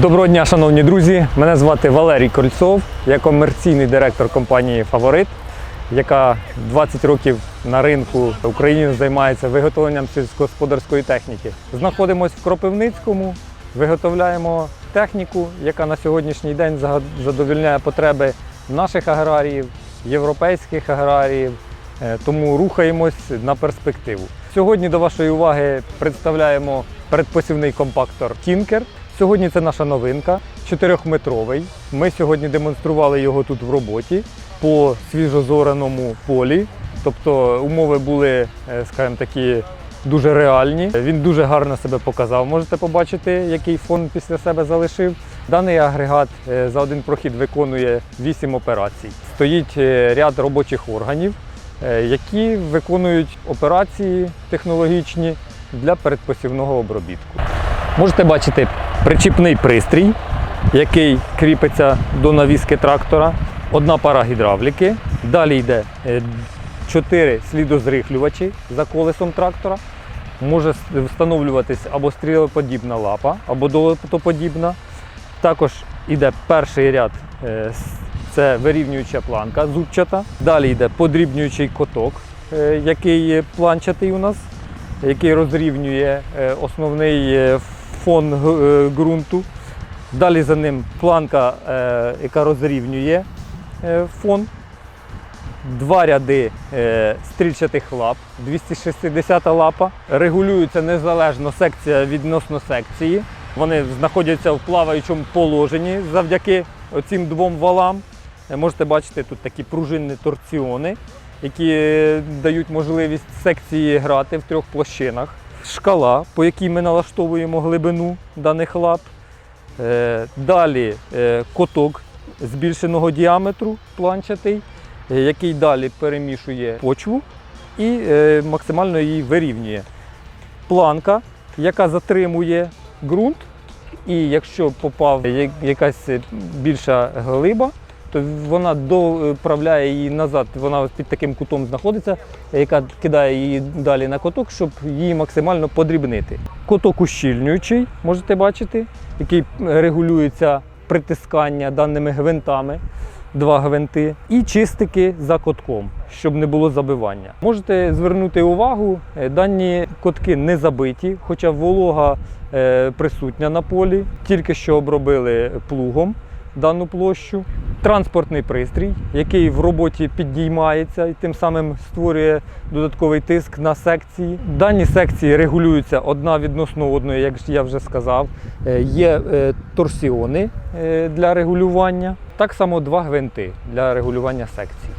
Доброго дня, шановні друзі! Мене звати Валерій Кольцов. Я комерційний директор компанії Фаворит, яка 20 років на ринку України займається виготовленням сільськогосподарської техніки. Знаходимося в Кропивницькому, виготовляємо техніку, яка на сьогоднішній день задовільняє потреби наших аграріїв, європейських аграріїв. Е, Тому рухаємось на перспективу. Сьогодні до вашої уваги представляємо передпосівний компактор Tinker. Сьогодні це наша новинка, 4-метровий. Ми сьогодні демонстрували його тут в роботі по свіжозораному полі. Тобто умови були, е, скажімо такі, дуже реальні. Він дуже гарно себе показав. Можете побачити, який фон після себе залишив. Даний агрегат е, за один прохід виконує 8 операцій. Стоїть е, ряд робочих органів, які виконують операції технологічні для передпосівного обробітку. Можете бачити причіпний пристрій, який кріпиться до навіски трактора, одна пара гідравліки. Далі йде е, чотири слідозрихлювачі за колесом трактора. Може встановлюватись або стрілоподібна лапа, або долотоподібна. Також йде перший ряд, е, це вирівнююча планка зубчата. Далі йде подрібнюючий коток, е, який планчатий у нас, який розрівнює основний фон е, ґрунту. Далі за ним планка, е, яка розрівнює е, фон. Два ряди стрільчатих лап, 260 лапа. Регулюється незалежно секція відносно секції. Вони знаходяться в плаваючому положенні завдяки цим двом валам. Можете бачити тут такі пружинні торціони, які дають можливість секції грати в трьох площинах. Шкала, по якій ми налаштовуємо глибину даних лап. Е, Далі е, коток збільшеного діаметру планчатий, е, який далі перемішує почву і максимально її вирівнює. Планка, яка затримує ґрунт, і якщо попав якась більша глиба, то вона доправляє її назад. Вона під таким кутом знаходиться, яка кидає її далі на коток, щоб її максимально подрібнити. Коток ущільнюючий, можете бачити, який регулюється притискання даними гвинтами, два гвинти, і чистики за котком, щоб не було забивання. Можете звернути увагу, е, дані котки не забиті, хоча волога е, присутня на полі, тільки що обробили плугом дану площу. Транспортний пристрій, який в роботі підіймається і тим самим створює додатковий тиск на секції. Дані секції регулюються одна відносно одної, як я вже сказав. Е, Є е, торсіони е, для регулювання, так само два гвинти для регулювання секцій.